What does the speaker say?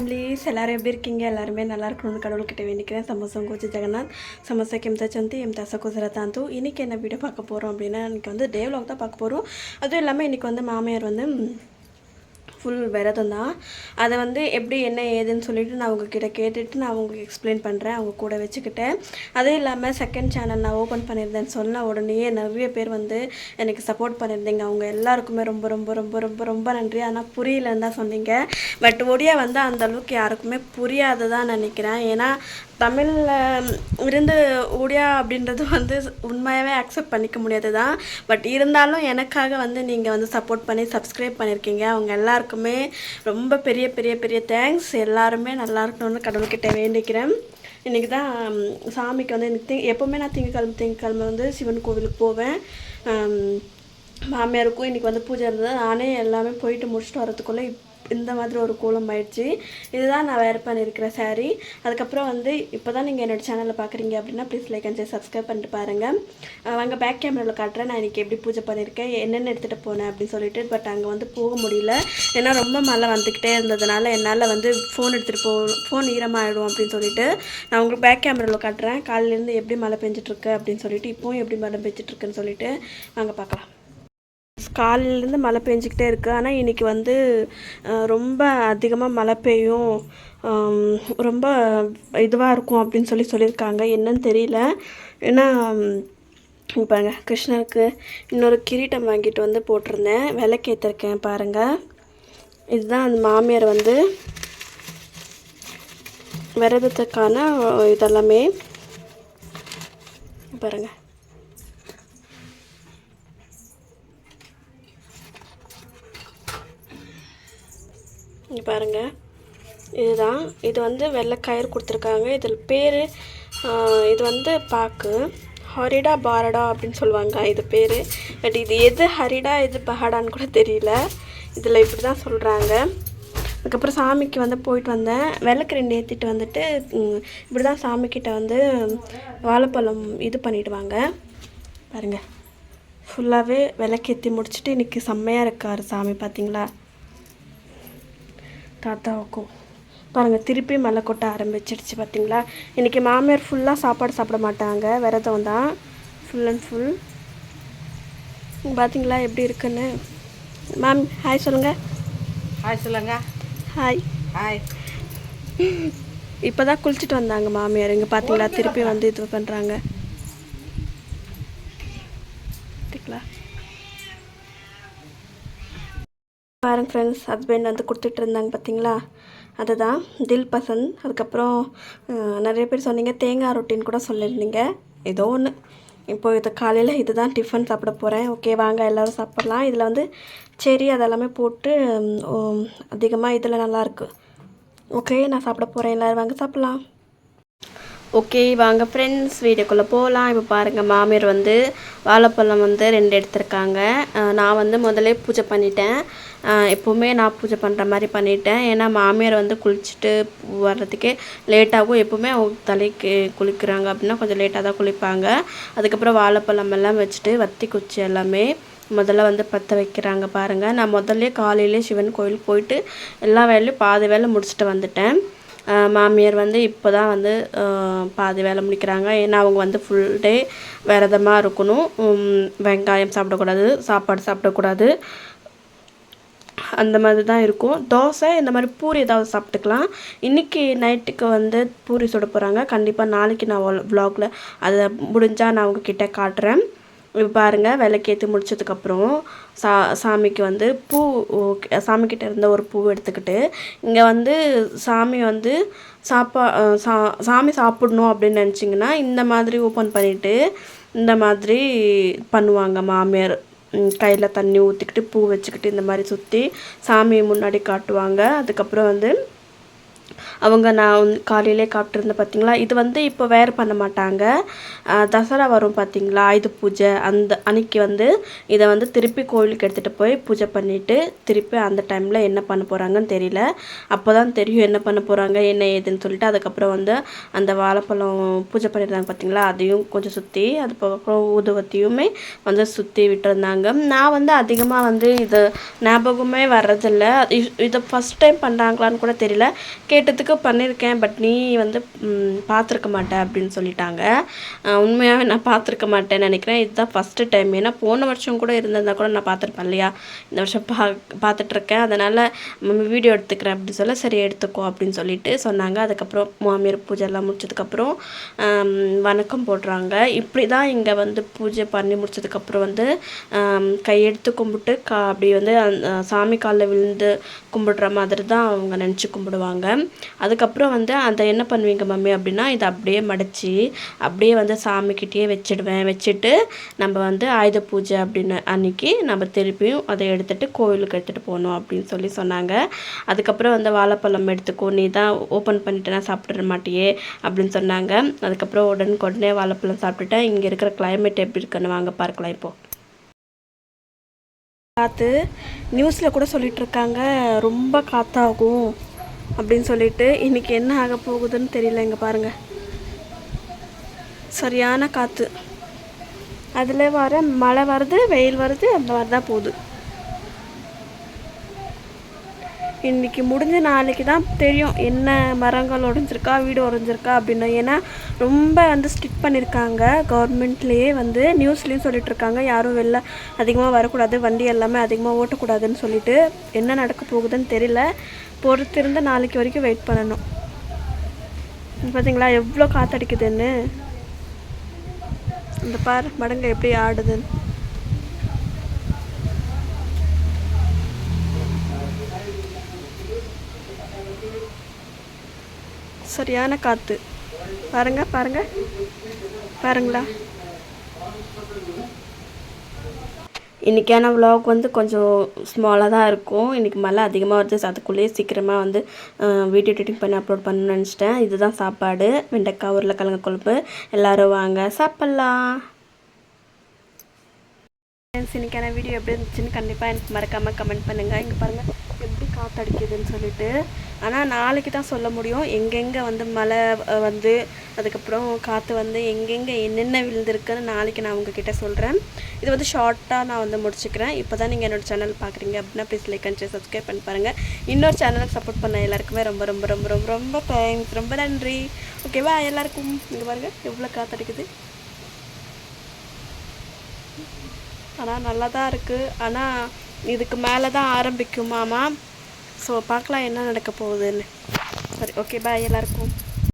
ஃப୍ୟାମିଲି ସେଲାର ଏବେ କିଙ୍ଗେ எல்லாருமே நல்லா இருக்கணும்னு கடவுள்கிட்ட வேண்டிக்கிறேன். சமோசம் கோச்சி ஜெகநாத் சமோசா கெம்தா சந்தி எம் தசகோசரா தாந்து. இன்றைக்கி என்ன வீடியோ பார்க்க போகிறோம் அப்படின்னா இன்றைக்கி வந்து டேவலாக் தான் பார்க்க போகிறோம் அதுவும் இல்லாமல் இன்றைக்கி வந்து மாமியார் வந்து ஃபுல் விரதம் தான். அதை வந்து எப்படி என்ன ஏதுன்னு சொல்லிட்டு நான் உங்ககிட்ட கேட்டுட்டு நான் உங்களுக்கு எக்ஸ்பிளைன் பண்ணுறேன் அவங்க கூட வச்சுக்கிட்டேன் அதுவும் இல்லாமல் செகண்ட் சேனல் நான் ஓப்பன் பண்ணியிருந்தேன்னு சொன்ன உடனேயே நிறைய பேர் வந்து எனக்கு சப்போர்ட் பண்ணியிருந்தீங்க. அவங்க எல்லாருக்குமே ரொம்ப ரொம்ப ரொம்ப ரொம்ப ரொம்ப நன்றி. ஆனால் புரியலன்னு தான் சொன்னீங்க. பட் ஒடியா வந்து அந்த அளவுக்கு யாருக்குமே புரியாததான் நினைக்கிறேன். ஏன்னா தமிழில் இருந்து ஒடியா அப்படின்றது வந்து உண்மையாகவே அக்செப்ட் பண்ணிக்க முடியாது தான் பட் இருந்தாலும் எனக்காக வந்து நீங்கள் வந்து சப்போர்ட் பண்ணி சப்ஸ்கிரைப் பண்ணியிருக்கீங்க. அவங்க எல்லாருக்கும் எல்லாருக்குமே ரொம்ப பெரிய பெரிய பெரிய தேங்க்ஸ் எல்லாருமே நல்லா இருக்கணும்னு கடவுள்கிட்ட வேண்டிக்கிறேன். இன்றைக்கி தான் சாமிக்கு வந்து எனக்கு எப்போவுமே நான் திங்கக்கிழமை திங்கக்கிழமை வந்து சிவன் கோவிலுக்கு போவேன். மாமியாருக்கும் இன்றைக்கி வந்து பூஜை இருந்தது. நானே எல்லாமே போயிட்டு முடிச்சுட்டு வரதுக்குள்ளே இப் இந்த மாதிரி ஒரு கோலம் ஆயிடுச்சு இதுதான் நான் வேர் பண்ணியிருக்கிற சாரீ அதுக்கப்புறம் வந்து இப்போ தான் நீங்கள் என்னோடய சேனலில் பார்க்குறீங்க அப்படின்னா ப்ளீஸ் லைக் அண்ட் சப்ஸ்கிரைப் பண்ணிட்டு பாருங்கள் அங்கே பேக் கேமராவில் காட்டுறேன் நான் இன்றைக்கி எப்படி பூஜை பண்ணியிருக்கேன் என்னென்ன எடுத்துகிட்டு போனேன் அப்படின்னு சொல்லிட்டு பட் அங்கே வந்து போக முடியல. ஏன்னா ரொம்ப மழை வந்துக்கிட்டே இருந்ததுனால என்னால் வந்து ஃபோன் எடுத்துகிட்டு போ ஃபோன் ஈரமாகிடும் அப்படின்னு சொல்லிட்டு நான் உங்களுக்கு பேக் கேமராவில் காட்டுறேன். காலையிலேருந்து எப்படி மழை பெஞ்சிட்ருக்கு அப்படின்னு சொல்லிட்டு இப்போவும் எப்படி மழை பெஞ்சிட்ருக்குன்னு சொல்லிட்டு அங்கே பார்க்கலாம் காலையிலேருந்து மழை பெஞ்சிக்கிட்டே இருக்குது ஆனால் இன்றைக்கி வந்து ரொம்ப அதிகமாக மழை பெய்யும். ரொம்ப இதுவாக இருக்கும் அப்படின்னு சொல்லி சொல்லியிருக்காங்க. என்னன்னு தெரியல. ஏன்னா பாருங்க கிருஷ்ணருக்கு இன்னொரு கிரீட்டம் வாங்கிட்டு வந்து போட்டிருந்தேன். விளக்கேற்றிருக்கேன் பாருங்கள் இதுதான் அந்த மாமியார் வந்து விரதத்துக்கான இதெல்லாமே. பாருங்கள் இங்கே பாருங்கள் இதுதான். இது வந்து வெள்ளை கயிறு கொடுத்துருக்காங்க. இதில் பேர் இது வந்து பாக்கு. ஹரிடா பாரடா அப்படின்னு சொல்லுவாங்க. இது பேர். பட் இது எது ஹரிடா எது பஹாடான்னு கூட தெரியல. இதில் இப்படி தான் சொல்கிறாங்க அதுக்கப்புறம் சாமிக்கு வந்து போயிட்டு வந்தேன். விளக்கு ரெண்டு ஏற்றிட்டு வந்துட்டு இப்படி தான் சாமிக்கிட்ட வந்து வாழைப்பழம் இது பண்ணிவிடுவாங்க பாருங்கள் ஃபுல்லாகவே விளக்கேற்றி முடிச்சுட்டு இன்றைக்கி செம்மையாக இருக்கார் சாமி பார்த்தீங்களா தாத்தாவுக்கும். பாருங்கள் திருப்பி மழை கொட்ட ஆரம்பிச்சிடுச்சு பார்த்தீங்களா இன்றைக்கி மாமியார் ஃபுல்லாக சாப்பாடு சாப்பிட மாட்டாங்க. விரதம் தான். ஃபுல் அண்ட் ஃபுல் பார்த்தீங்களா எப்படி இருக்குன்னு? மேம் ஹாய் சொல்லுங்கள் ஹாய் சொல்லுங்க. ஹாய் ஹாய் இப்போ தான் குளிச்சுட்டு வந்தாங்க மாமியார். இங்கே பார்த்தீங்களா திருப்பி வந்து இது பண்ணுறாங்க பார்த்தீங்களா பாருங்க ஃப்ரெண்ட்ஸ் ஹஸ்பண்ட் வந்து கொடுத்துட்டு இருந்தாங்க பார்த்தீங்களா அதுதான் தில் பசந்த். அதுக்கப்புறம் நிறைய பேர் சொன்னீங்க தேங்காய் ரொட்டின்னு கூட சொல்லியிருந்தீங்க. ஏதோ ஒன்று இப்போ இது காலையில் இதுதான் டிஃபன் சாப்பிட போகிறேன் ஓகே வாங்க எல்லோரும் சாப்பிட்லாம். இதில் வந்து செரி அதெல்லாமே போட்டு அதிகமாக இதில் நல்லாயிருக்கு ஓகே நான் சாப்பிட போகிறேன் எல்லோரும் வாங்க சாப்பிட்லாம். ஓகே வாங்க ஃப்ரெண்ட்ஸ் வீடியோக்குள்ளே போகலாம் இப்போ பாருங்கள் மாமியார் வந்து வாழைப்பழம் வந்து ரெண்டு எடுத்திருக்காங்க. நான் வந்து முதல்ல பூஜை பண்ணிட்டேன். எப்போவுமே நான் பூஜை பண்ணுற மாதிரி பண்ணிட்டேன். ஏன்னா மாமியார் வந்து குளிச்சுட்டு வர்றதுக்கே லேட்டாகும் எப்போவுமே அவங்க தலைக்கு குளிக்கிறாங்க அப்படின்னா கொஞ்சம் லேட்டாக தான் குளிப்பாங்க. அதுக்கப்புறம் வாழைப்பழம் எல்லாம் வச்சுட்டு வத்தி குச்சி எல்லாமே முதல்ல வந்து பற்ற வைக்கிறாங்க பாருங்கள் நான் முதல்ல காலையிலே சிவன் கோயிலுக்கு போயிட்டு எல்லா வேலையும் பாதி வேலை முடிச்சுட்டு வந்துட்டேன். மாமியார் வந்து இப்போ தான் வந்து பாதி வேலை முடிக்கிறாங்க. ஏன்னா அவங்க வந்து ஃபுல் டே விரதமாக இருக்கணும். வெங்காயம் சாப்பிடக்கூடாது சாப்பாடு சாப்பிடக்கூடாது. அந்த மாதிரி தான் இருக்கும். தோசை இந்த மாதிரி பூரி ஏதாவது சாப்பிட்டுக்கலாம். இன்றைக்கி நைட்டுக்கு வந்து பூரி சுட போகிறாங்க கண்டிப்பாக நாளைக்கு நான் வ்ளாகில் அதை முடிஞ்சால் நான் உங்ககிட்ட காட்டுறேன். பாருங்கள் விளக்கேற்றி முடிச்சதுக்கப்புறம் சா சாமிக்கு வந்து பூ ஓகே சாமிக்கிட்ட இருந்த ஒரு பூ எடுத்துக்கிட்டு இங்கே வந்து சாமி வந்து சாப்பா சா சாமி சாப்பிடணும் அப்படின்னு நினச்சிங்கன்னா இந்த மாதிரி ஓப்பன் பண்ணிவிட்டு இந்த மாதிரி பண்ணுவாங்க மாமியார். கையில் தண்ணி ஊற்றிக்கிட்டு பூ வச்சுக்கிட்டு இந்த மாதிரி சுற்றி சாமியை முன்னாடி காட்டுவாங்க. அதுக்கப்புறம் வந்து அவங்க நான் வந்து காலையிலே காப்பிட்டுருந்தேன் பார்த்தீங்களா? இது வந்து இப்போ வேறு பண்ண மாட்டாங்க. தசரா வரும் பார்த்தீங்களா? ஆயுத பூஜை. அந்த அன்னைக்கு வந்து இதை வந்து திருப்பி கோயிலுக்கு எடுத்துகிட்டு போய் பூஜை பண்ணிவிட்டு திருப்பி அந்த டைமில் என்ன பண்ண போகிறாங்கன்னு தெரியல. அப்போ தான் தெரியும் என்ன பண்ண போகிறாங்க என்ன ஏதுன்னு சொல்லிட்டு. அதுக்கப்புறம் வந்து அந்த வாழைப்பழம் பூஜை பண்ணியிருந்தாங்க பார்த்தீங்களா? அதையும் கொஞ்சம் சுற்றி அதுக்கப்புறம் ஊதுவத்தியுமே வந்து சுற்றி விட்டுருந்தாங்க. நான் வந்து அதிகமாக வந்து இது ஞாபகமே வர்றதில்லை. இதை ஃபஸ்ட் டைம் பண்ணுறாங்களான்னு கூட தெரியல. கேட்டதுக்கு பண்ணியிருக்கேன் பட் நீ வந்து பார்த்துருக்க மாட்டேன் அப்படின்னு சொல்லிட்டாங்க. உண்மையாகவே நான் பார்த்துருக்க மாட்டேன்னு நினைக்கிறேன். இதுதான் ஃபஸ்ட்டு டைம் ஏன்னா போன வருஷம் கூட இருந்திருந்தா கூட நான் பார்த்துருப்பேன் இல்லையா? இந்த வருஷம் பா பார்த்துட்ருக்கேன். அதனால் மம்மி வீடியோ எடுத்துக்கிறேன் அப்படின்னு சொல்ல சரி எடுத்துக்கோ அப்படின்னு சொல்லிட்டு சொன்னாங்க. அதுக்கப்புறம் மாமியார் பூஜை எல்லாம் முடிச்சதுக்கப்புறம் வணக்கம் போடுறாங்க. இப்படி தான் இங்கே வந்து பூஜை பண்ணி முடிச்சதுக்கப்புறம் வந்து கையெடுத்து கும்பிட்டு கா அப்படி வந்து அந்த சாமி காலில் விழுந்து கும்பிடுற மாதிரி தான் அவங்க நினச்சி கும்பிடுவாங்க. அதுக்கப்புறம் வந்து அதை என்ன பண்ணுவீங்க மம்மி அப்படின்னா இதை அப்படியே மடித்து அப்படியே வந்து சாமிக்கிட்டேயே வச்சிடுவேன். வச்சுட்டு நம்ம வந்து ஆயுத பூஜை அப்படின்னு அன்னைக்கு நம்ம திருப்பியும் அதை எடுத்துகிட்டு கோவிலுக்கு எடுத்துகிட்டு போகணும் அப்படின்னு சொல்லி சொன்னாங்க. அதுக்கப்புறம் வந்து வாழைப்பழம் எடுத்துக்கோ நீ தான் ஓப்பன் பண்ணிட்டேன்னா சாப்பிட்ற மாட்டியே அப்படின்னு சொன்னாங்க. அதுக்கப்புறம் உடனுக்குடனே வாழைப்பழம் சாப்பிட்டுட்டேன். இங்கே இருக்கிற கிளைமேட் எப்படி இருக்குன்னு வாங்க பார்க்கலாம் இப்போ. காற்று நியூஸில் கூட சொல்லிகிட்ருக்காங்க ரொம்ப காற்றாகும் அப்படின்னு சொல்லிட்டு இன்னைக்கு என்ன ஆக போகுதுன்னு தெரியல இங்கே பாருங்கள் சரியான காற்று அதில் வர மழை வருது வெயில் வருது அந்த மாதிரி தான் போகுது. இன்னைக்கு முடிஞ்ச நாளைக்கு தான் தெரியும் என்ன மரங்கள் உடஞ்சிருக்கா வீடு உடஞ்சிருக்கா அப்படின்னு. ஏன்னா ரொம்ப வந்து ஸ்ட்ரிக்ட் பண்ணியிருக்காங்க கவர்மெண்ட்லேயே வந்து நியூஸ்லேயும் சொல்லிகிட்ருக்காங்க யாரும் வெளில அதிகமாக வரக்கூடாது வண்டி எல்லாமே அதிகமாக ஓட்டக்கூடாதுன்னு சொல்லிட்டு என்ன நடக்க போகுதுன்னு தெரியல. பொறுத்திருந்து நாளைக்கு வரைக்கும் வெயிட் பண்ணணும். பார்த்தீங்களா எவ்வளோ காத்தடிக்குதுன்னு. இந்த பார் மடங்கு எப்படி ஆடுதுன்னு. சரியான காற்று பாருங்க பாருங்க. பாருங்களா? இன்றைக்கான விலாக் வந்து கொஞ்சம் ஸ்மாலாக தான் இருக்கும். இன்றைக்கி மழை அதிகமாக வருது. அதுக்குள்ளேயே சீக்கிரமாக வந்து வீடியோ எடிட்டிங் பண்ணி அப்லோட் பண்ணணும்னு நினச்சிட்டேன். இதுதான் சாப்பாடு. வெண்டைக்காய் உருளைக்கிழங்கு கொழுப்பு. எல்லோரும் வாங்க சாப்பிட்லாம். ஃப்ரெண்ட்ஸ் இன்றைக்கான வீடியோ எப்படி இருந்துச்சுன்னு கண்டிப்பாக எனக்கு மறக்காமல் கமெண்ட் பண்ணுங்கள் இங்கே பாருங்கள் காற்றடிக்குதுன்னு சொல்லிட்டு. ஆனால் நாளைக்கு தான் சொல்ல முடியும். எங்கெங்கே வந்து மழை வந்து அதுக்கப்புறம் காற்று வந்து எங்கெங்கே என்னென்ன விழுந்திருக்குன்னு நாளைக்கு நான் உங்ககிட்ட சொல்கிறேன் இது வந்து ஷார்ட்டாக நான் வந்து முடிச்சுக்கிறேன். இப்போ தான் நீங்கள் என்னோடய சேனல் பார்க்குறீங்க அப்படின்னா ப்ளீஸ் லைக் அண்ட் சப்ஸ்கிரைப் பண்ணி பாருங்கள் இன்னொரு சேனலுக்கு சப்போர்ட் பண்ண எல்லாருக்குமே ரொம்ப ரொம்ப ரொம்ப ரொம்ப ரொம்ப தேங்க்ஸ் ரொம்ப நன்றி. ஓகேவா எல்லாருக்கும். இங்கே பாருங்கள் எவ்வளோ காற்றடிக்குது ஆனால் நல்லா தான் இருக்குது ஆனால் இதுக்கு மேலே தான் ஆரம்பிக்குமாமா. ஸோ பார்க்கலாம் என்ன நடக்க போகுதுன்னு. சரி ஓகே பாய் எல்லாருக்கும்.